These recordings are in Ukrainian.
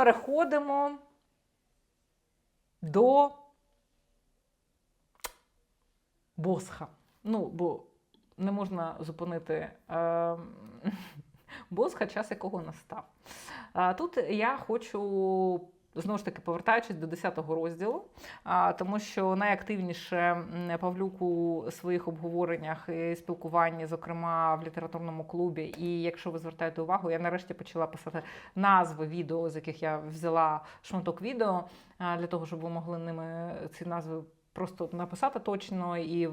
переходимо до Босха. Ну, бо не можна зупинити е, Босха, час якого настав. Тут я хочу. Знову ж таки, повертаючись до 10-го розділу, тому що найактивніше Павлюк у своїх обговореннях і спілкуванні, зокрема в літературному клубі. І якщо ви звертаєте увагу, я нарешті почала писати назви відео, з яких я взяла шматок відео, для того, щоб ви могли ними ці назви просто написати точно і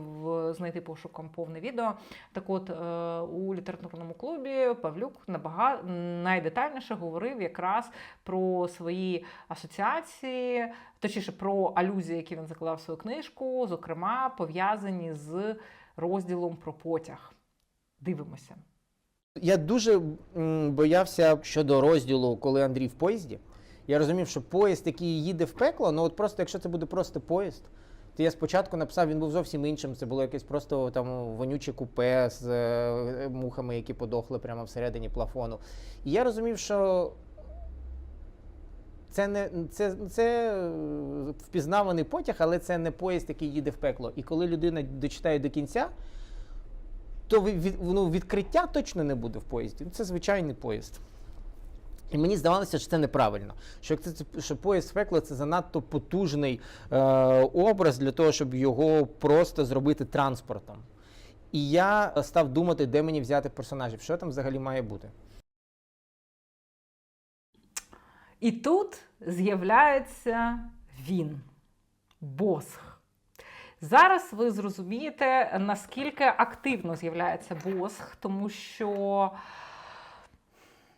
знайти пошуком повне відео. Так от, е, у літературному клубі Павлюк набага... найдетальніше говорив якраз про свої асоціації, точніше про алюзії, які він закладав в свою книжку, зокрема пов'язані з розділом про потяг. Дивимося. Я дуже боявся щодо розділу, коли Андрій в поїзді. Я розумів, що поїзд, який їде в пекло, ну от просто якщо це буде просто поїзд, то я спочатку написав, він був зовсім іншим. Це було якесь просто там вонюче купе з е, мухами, які подохли прямо всередині плафону. І я розумів, що це не це, це е, впізнаваний потяг, але це не поїзд, який їде в пекло. І коли людина дочитає до кінця, то від, ну, відкриття точно не буде в поїзді. Це звичайний поїзд. І мені здавалося, що це неправильно. Що, що поїзд в пекло це занадто потужний е, образ для того, щоб його просто зробити транспортом. І я став думати, де мені взяти персонажів, що там взагалі має бути. І тут з'являється він, Босх. Зараз ви зрозумієте, наскільки активно з'являється Босх, тому що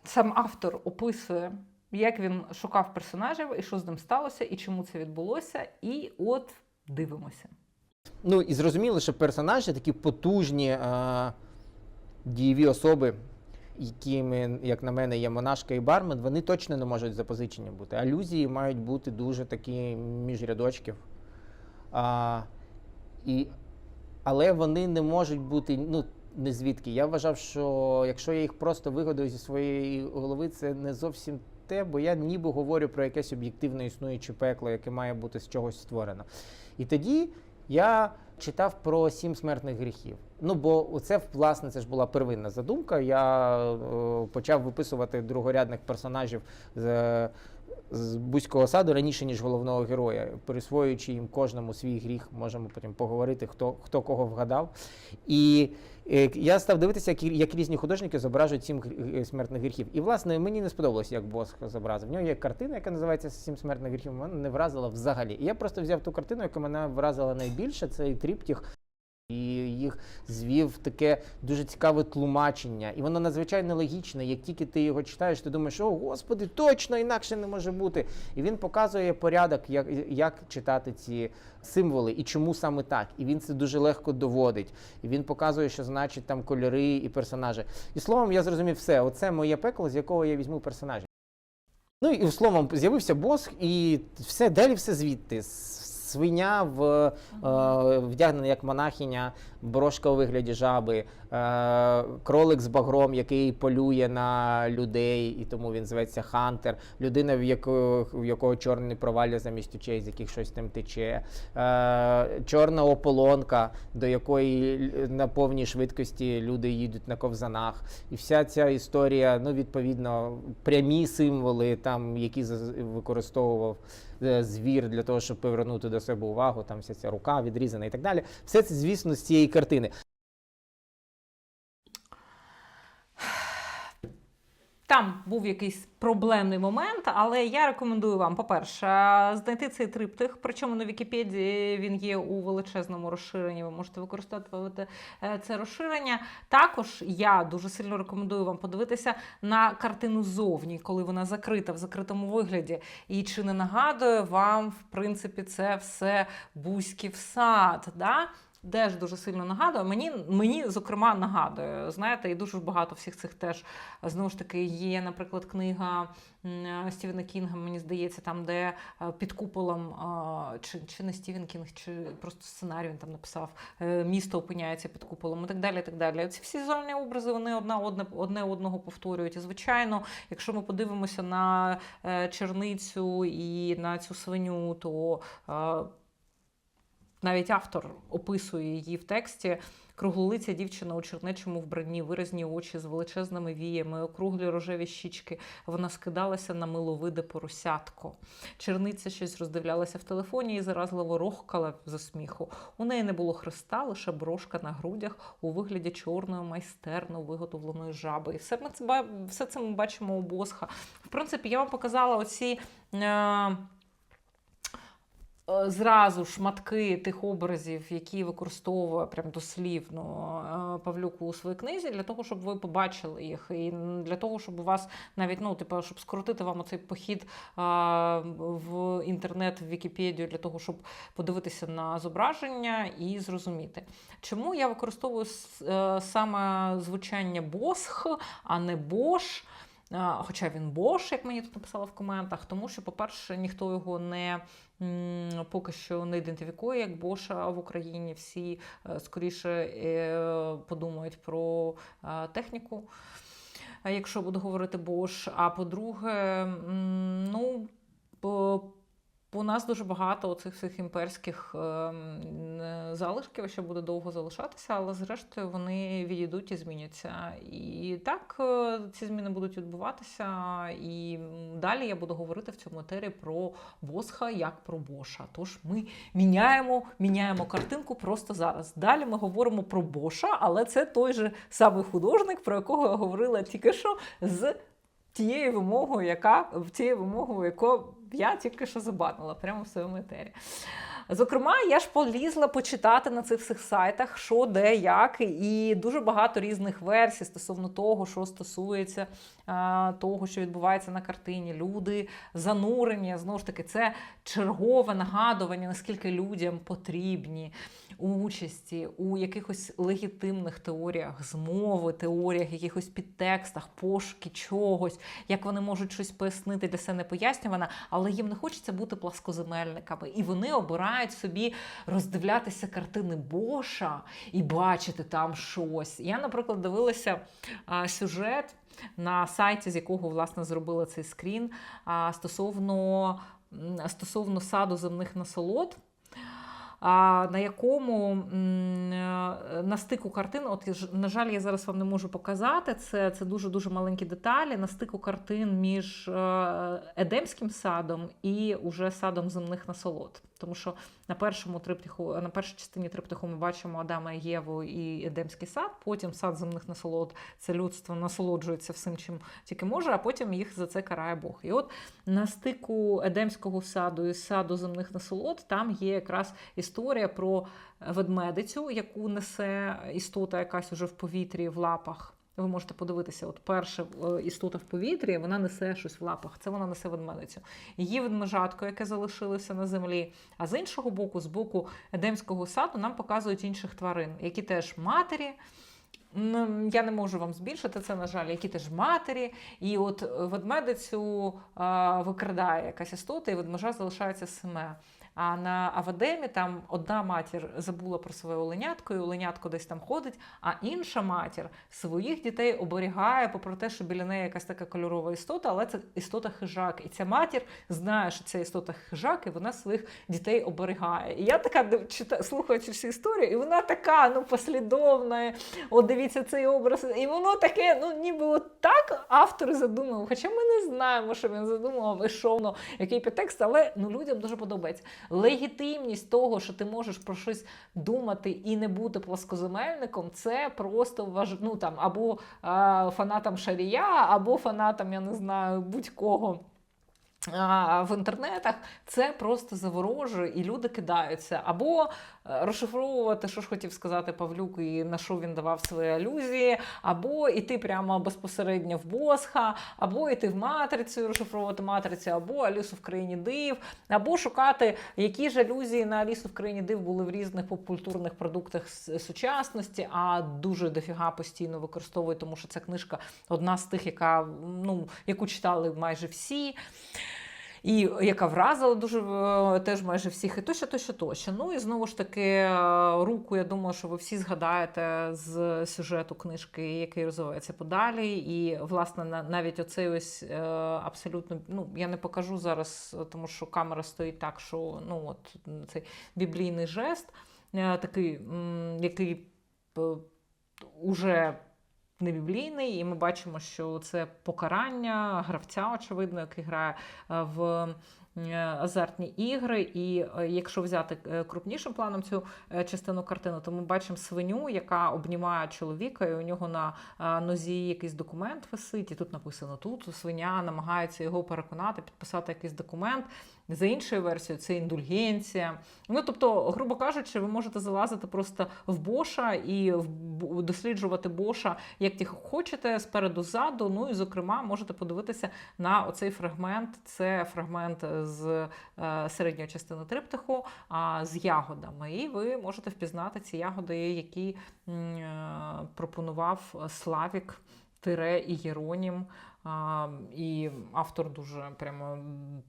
сам автор описує, як він шукав персонажів і що з ним сталося, і чому це відбулося. І от дивимося. Ну і зрозуміло, що персонажі такі потужні е, дієві особи, якими, як на мене, є монашка і бармен, вони точно не можуть запозичені бути. Алюзії мають бути дуже такі між рядочків. А, і, але вони не можуть бути ну, не звідки. Я вважав, що якщо я їх просто вигадую зі своєї голови, це не зовсім те, бо я ніби говорю про якесь об'єктивно існуюче пекло, яке має бути з чогось створено. І тоді я читав про сім смертних гріхів. Ну бо це власне це ж була первинна задумка. Я е, почав виписувати другорядних персонажів з, з Бузького саду раніше, ніж головного героя, присвоюючи їм кожному свій гріх. Можемо потім поговорити, хто, хто кого вгадав. І е, я став дивитися, як, різні художники зображують сім е, смертних гріхів. І власне мені не сподобалося, як Босх зобразив. В нього є картина, яка називається Сім смертних гріхів. Мене не вразила взагалі. І я просто взяв ту картину, яка мене вразила найбільше. Це тріптіх. І їх звів таке дуже цікаве тлумачення. І воно надзвичайно логічне. Як тільки ти його читаєш, ти думаєш, о, господи, точно інакше не може бути. І він показує порядок, як, як читати ці символи і чому саме так. І він це дуже легко доводить. І він показує, що значить там кольори і персонажі. І словом, я зрозумів все. Оце моє пекло, з якого я візьму персонажів. Ну і словом, з'явився боск, і все далі все звідти. Свиня в, е, вдягнена як монахиня, брошка у вигляді жаби, е, кролик з багром, який полює на людей, і тому він зветься Хантер, людина, в якого, в якого чорне провалля замість очей, з яких щось там тече, е, чорна ополонка, до якої на повній швидкості люди їдуть на ковзанах. І вся ця історія, ну відповідно, прямі символи, там, які використовував е, звір для того, щоб повернути до себе увагу, там вся ця рука відрізана і так далі. Все це, звісно, з цієї картини. Там був якийсь проблемний момент, але я рекомендую вам, по-перше, знайти цей триптих. Причому на Вікіпедії він є у величезному розширенні. Ви можете використовувати е, це розширення. Також я дуже сильно рекомендую вам подивитися на картину зовні, коли вона закрита в закритому вигляді. І чи не нагадує вам, в принципі, це все Бузьків сад. Да? Теж дуже сильно нагадує. Мені, мені, зокрема, нагадує. Знаєте, і дуже багато всіх цих теж знову ж таки є, наприклад, книга Стівена Кінга, мені здається, там, де е, під куполом, чи, чи не Стівен Кінг, чи просто сценарій він там написав, е, місто опиняється під куполом і так далі. І так далі. Ці всі візуальні образи вони одна одне, одне одного повторюють. І звичайно, якщо ми подивимося на е, черницю і на цю свиню, то е, навіть автор описує її в тексті. Круглолиця дівчина у чернечому вбранні, виразні очі з величезними віями, округлі рожеві щічки. Вона скидалася на миловиде поросятко. Черниця щось роздивлялася в телефоні і заразливо рохкала за сміху. У неї не було хреста, лише брошка на грудях у вигляді чорної майстерно виготовленої жаби. І все, ми це, все це ми бачимо у Босха. В принципі, я вам показала оці. Е, Зразу шматки тих образів, які використовує прям дослівно е, Павлюк у своїй книзі, для того, щоб ви побачили їх, і для того, щоб у вас навіть ну, типу, щоб скоротити вам оцей похід в інтернет, в Вікіпедію, для того, щоб подивитися на зображення і зрозуміти. Чому я використовую е, саме звучання босх, а не бош? Хоча він Бош, як мені тут написали в коментах, тому що, по-перше, ніхто його не поки що не ідентифікує як Боша в Україні. Всі е, скоріше е, подумають про е, техніку, якщо буду говорити Бош. А по-друге, ну. У нас дуже багато оцих всіх імперських ем, залишків, що буде довго залишатися, але зрештою вони відійдуть і зміняться. І так е, ці зміни будуть відбуватися. І далі я буду говорити в цьому етері про Босха як про Боша. Тож ми міняємо, міняємо картинку просто зараз. Далі ми говоримо про Боша, але це той же самий художник, про якого я говорила тільки що з тією вимогою, яка тією вимогою, яку я тільки що забанила прямо в своєму етері. Зокрема, я ж полізла почитати на цих всіх сайтах, що, де, як, і дуже багато різних версій стосовно того, що стосується а, того, що відбувається на картині. Люди занурені. Знову ж таки, це чергове нагадування, наскільки людям потрібні участі у якихось легітимних теоріях змови, теоріях, якихось підтекстах, пошуки чогось, як вони можуть щось пояснити для себе не пояснювана, але їм не хочеться бути пласкоземельниками. І вони обирають собі роздивлятися картини Боша і бачити там щось. Я, наприклад, дивилася а, сюжет на сайті, з якого власне зробила цей скрін, а, стосовно, стосовно саду земних насолод. На якому е, на стику картин, от на жаль, я зараз вам не можу показати. Це, це дуже дуже маленькі деталі. На стику картин між е, Едемським садом і уже садом земних насолод. Тому що на першому триптиху, на першій частині триптиху ми бачимо Адама і Єву і Едемський сад. Потім сад земних насолод це людство насолоджується всім, чим тільки може, а потім їх за це карає Бог. І от на стику Едемського саду і саду земних насолод там є якраз історія про ведмедицю, яку несе істота якась уже в повітрі в лапах. Ви можете подивитися, от перша е, істота в повітрі, вона несе щось в лапах. Це вона несе ведмедицю. Її ведмежатко, яке залишилося на землі. А з іншого боку, з боку Едемського саду, нам показують інших тварин, які теж матері. Я не можу вам збільшити це, на жаль, які теж матері. І от е, ведмедицю викрадає якась істота, і ведмежа залишається семе. А на Авадемі там одна матір забула про своє оленятко, і оленятко десь там ходить, а інша матір своїх дітей оберігає, попри те, що біля неї якась така кольорова істота, але це істота хижак. І ця матір знає, що це істота хижак, і вона своїх дітей оберігає. І я така див- чита, слухаючи всю історію, і вона така ну послідовна. От дивіться цей образ, і воно таке, ну ніби от так автор задумав. Хоча ми не знаємо, що він задумав, і що який підтекст, але ну людям дуже подобається. Легітимність того, що ти можеш про щось думати і не бути плоскоземельником, це просто важ... ну, там, або а, фанатам Шарія, або фанатам, я не знаю, будь-кого. В інтернетах це просто заворожує, і люди кидаються або е, розшифровувати, що ж хотів сказати Павлюк, і на що він давав свої алюзії, або йти прямо безпосередньо в Босха, або йти в матрицю, розшифровувати матрицю, або Алісу в країні див, або шукати, які ж алюзії на Алісу в країні див були в різних попкультурних продуктах сучасності, а дуже дофіга постійно використовують, тому що ця книжка одна з тих, яка ну яку читали майже всі. І яка вразила дуже е, теж майже всіх, і тощо, тощо, тощо. Ну і знову ж таки, е, руку, я думаю, що ви всі згадаєте з сюжету книжки, який розвивається подалі. І, власне, на- навіть оцей ось е, абсолютно, ну я не покажу зараз, тому що камера стоїть так, що ну от цей біблійний жест, такий, який уже не біблійний, і ми бачимо, що це покарання гравця, очевидно, який грає е, в е, азартні ігри. І е, якщо взяти крупнішим планом цю частину картини, то ми бачимо свиню, яка обнімає чоловіка, і у нього на нозі якийсь документ висить, і тут написано: тут свиня намагається його переконати, підписати якийсь документ. За іншою версією, це індульгенція. Ну тобто, грубо кажучи, ви можете залазити просто в Боша і досліджувати Боша як ті хочете, спереду ззаду. Ну і зокрема, можете подивитися на оцей фрагмент. Це фрагмент з е, середньої частини триптиху з ягодами. І ви можете впізнати ці ягоди, які е, пропонував Славік. Тире і Єронім. А, і автор дуже прямо,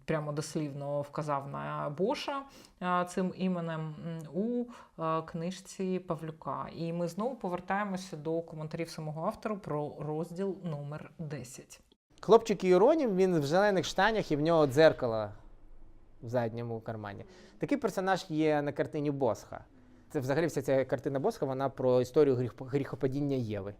прямо дослівно вказав на Боша а, цим іменем у а, книжці Павлюка. І ми знову повертаємося до коментарів самого автора про розділ номер 10. Хлопчик Іронім, він в зелених штанях і в нього дзеркало в задньому кармані. Такий персонаж є на картині Босха. Це взагалі вся ця картина Босха, вона про історію гріх- гріхопадіння Єви.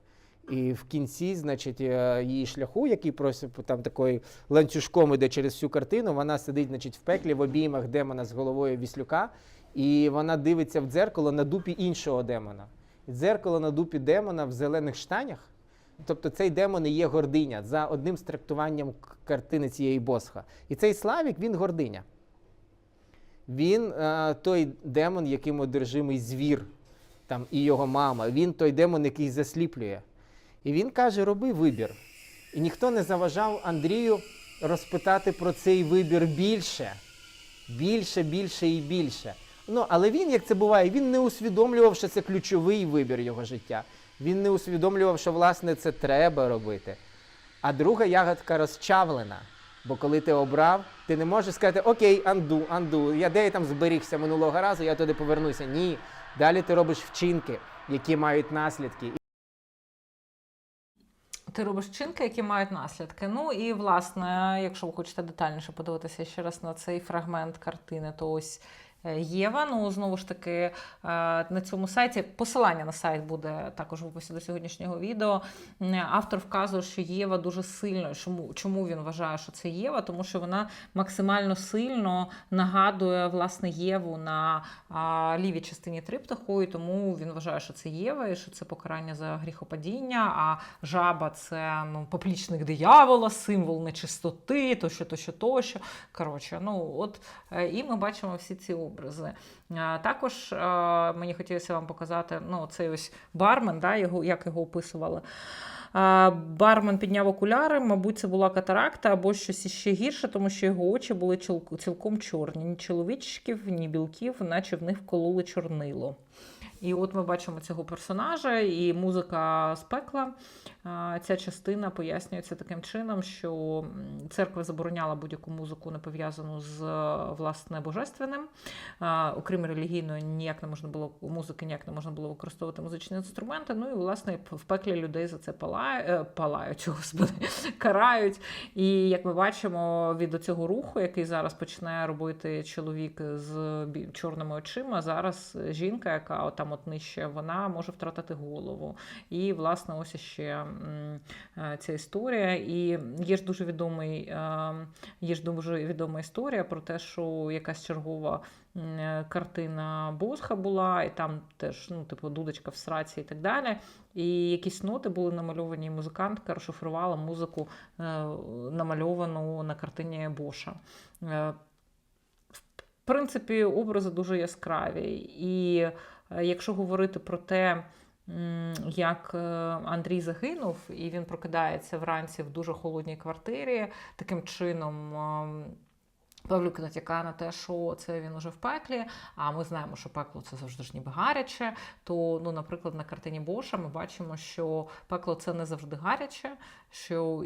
І в кінці, значить, е, її шляху, який просто там такою ланцюжком іде через всю картину, вона сидить, значить, в пеклі в обіймах демона з головою віслюка, і вона дивиться в дзеркало на дупі іншого демона. Дзеркало на дупі демона в зелених штанях. Тобто цей демон і є гординя за одним з трактуванням картини цієї Босха. І цей Славік він гординя. Він е, той демон, яким одержимий звір, там, і його мама. Він той демон, який засліплює. І він каже: роби вибір. І ніхто не заважав Андрію розпитати про цей вибір більше. Більше, більше і більше. Ну, але він, як це буває, він не усвідомлював, що це ключовий вибір його життя. Він не усвідомлював, що власне це треба робити. А друга ягодка розчавлена. Бо коли ти обрав, ти не можеш сказати Окей, анду, анду, я де я там зберігся минулого разу, я туди повернуся. Ні. Далі ти робиш вчинки, які мають наслідки. Ти робиш вчинки, які мають наслідки. Ну і власне, якщо ви хочете детальніше подивитися ще раз на цей фрагмент картини, то ось. Е, Єва, ну знову ж таки е, на цьому сайті посилання на сайт буде також в описі до сьогоднішнього відео. Автор вказує, що Єва дуже сильно. Чому, чому він вважає, що це Єва? Тому що вона максимально сильно нагадує власне Єву на лівій частині триптиху, і тому він вважає, що це Єва, і що це покарання за гріхопадіння. А жаба це ну, поплічник диявола, символ нечистоти, тощо, тощо, тощо. Коротше, ну от е, і ми бачимо всі ці образи. Також е, мені хотілося вам показати ну, цей ось бармен, да, його, як його описували. Бармен підняв окуляри, мабуть, це була катаракта або щось іще гірше, тому що його очі були цілком чорні. Ні чоловічків, ні білків, наче в них вкололи чорнило. І от ми бачимо цього персонажа, і музика з пекла. Ця частина пояснюється таким чином, що церква забороняла будь-яку музику, не пов'язану з власне божественним. Окрім релігійної, ніяк не можна було музики, ніяк не можна було використовувати музичні інструменти. Ну і власне в пеклі людей за це палає, е, палають, господи, карають. І як ми бачимо від цього руху, який зараз почне робити чоловік з чорними очима, зараз жінка, яка там от нижче, вона може втратити голову. І, власне, ось ще е, ця історія. І є ж дуже відомий, е, є ж дуже відома історія про те, що якась чергова е, картина Босха була, і там теж, ну, типу, дудочка в сраці і так далі. І якісь ноти були намальовані, і музикантка розшифрувала музику, намальовану на картині Боша. Принципі, образи дуже яскраві. І е, якщо говорити про те, як е, Андрій загинув, і він прокидається вранці в дуже холодній квартирі, таким чином. Павлюк натякає на те, що це він уже в пеклі, а ми знаємо, що пекло це завжди ж ніби гаряче. То, ну, наприклад, на картині Боша ми бачимо, що пекло це не завжди гаряче, що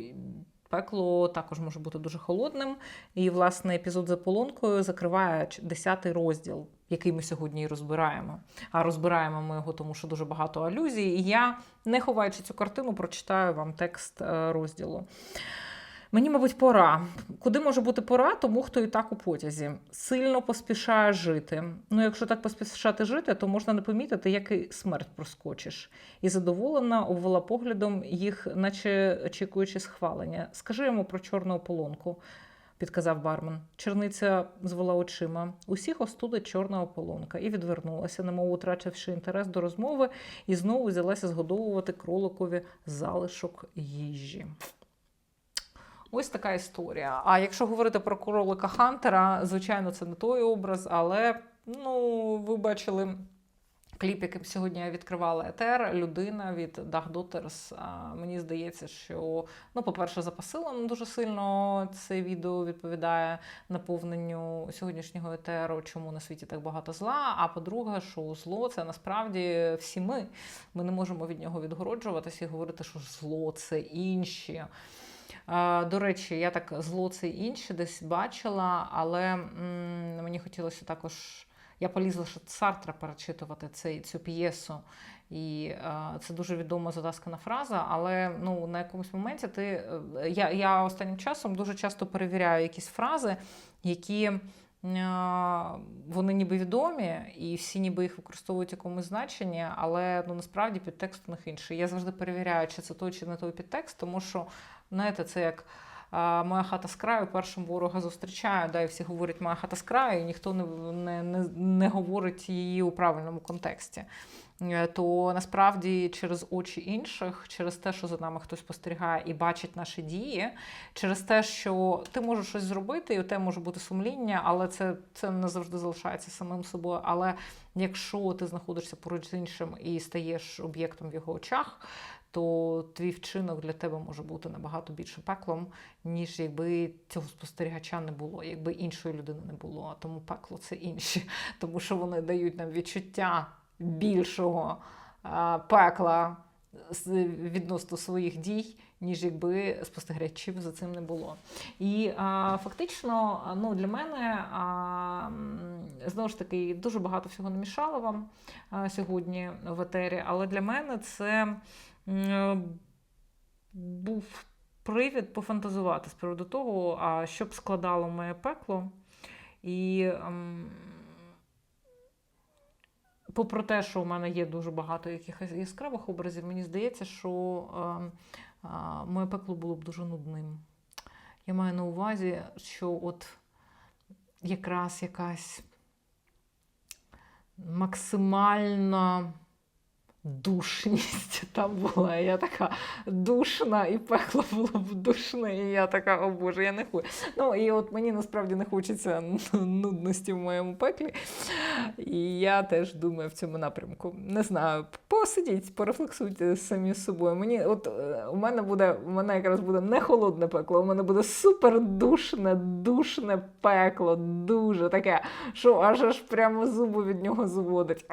пекло також може бути дуже холодним. І, власне, епізод з полонкою закриває 10 розділ, який ми сьогодні і розбираємо. А розбираємо ми його, тому що дуже багато алюзій. І я, не ховаючи цю картину, прочитаю вам текст е, розділу. Мені, мабуть, пора. Куди може бути пора, тому хто і так у потязі. Сильно поспішає жити. Ну, якщо так поспішати жити, то можна не помітити, як і смерть проскочиш. І задоволена обвела поглядом їх, наче очікуючи схвалення. Скажи йому про чорну ополонку, підказав бармен. Черниця звела очима. Усіх остудить чорна ополонка і відвернулася, немов утративши інтерес до розмови, і знову взялася згодовувати кроликові залишок їжі. Ось така історія. А якщо говорити про кролика Хантера, звичайно, це не той образ, але ну, ви бачили кліп, яким сьогодні я відкривала етер, людина від Dag Daughters. Мені здається, що, ну, по-перше, за посилом дуже сильно це відео відповідає наповненню сьогоднішнього етеру, чому на світі так багато зла. А по-друге, що зло це насправді всі ми. Ми не можемо від нього відгороджуватися і говорити, що зло це інші. До речі, я так зло це інше десь бачила, але мені хотілося також. Я полізла ще Сартра перечитувати цей, цю п'єсу. І е, це дуже відома затаскана фраза, але ну, на якомусь моменті ти. е, Я, я останнім часом дуже часто перевіряю якісь фрази, які е, вони ніби відомі, і всі ніби їх використовують в якомусь значенні, але ну, насправді підтекст у них інший. Я завжди перевіряю, чи це той чи не той підтекст, тому що знаєте, це як. Моя хата з краю першим ворога зустрічає, да, і всі говорять моя хата з краю, і ніхто не, не, не, не говорить її у правильному контексті. Е, То насправді через очі інших, через те, що за нами хтось спостерігає і бачить наші дії, через те, що ти можеш щось зробити, і у тебе може бути сумління, але це, це не завжди залишається самим собою. Але якщо ти знаходишся поруч з іншим і стаєш об'єктом в його очах, то твій вчинок для тебе може бути набагато більше пеклом, ніж якби цього спостерігача не було, якби іншої людини не було. А тому пекло це інші, тому що вони дають нам відчуття більшого пекла відносно своїх дій, ніж якби спостерігачів за цим не було. І а, фактично, ну, для мене а, знову ж таки дуже багато всього намішала вам а, сьогодні в етері, але для мене це був привід пофантазувати з приводу того, а що б складало моє пекло. І ем, попри те, що у мене є дуже багато якихось яскравих образів, мені здається, що ем, моє пекло було б дуже нудним. Я маю на увазі, що от якраз якась максимальна душність там була. Я така душна, і пекло було б душне, і я така, о Боже, я не хочу. Ну, і от мені насправді не хочеться нудності в моєму пеклі. І я теж думаю в цьому напрямку. Не знаю, посидіть, порефлексуйте самі з собою. Мені, от е, у мене буде, у мене якраз буде не холодне пекло, у мене буде супер душне, пекло, дуже таке, що аж аж прямо зуби від нього зводить.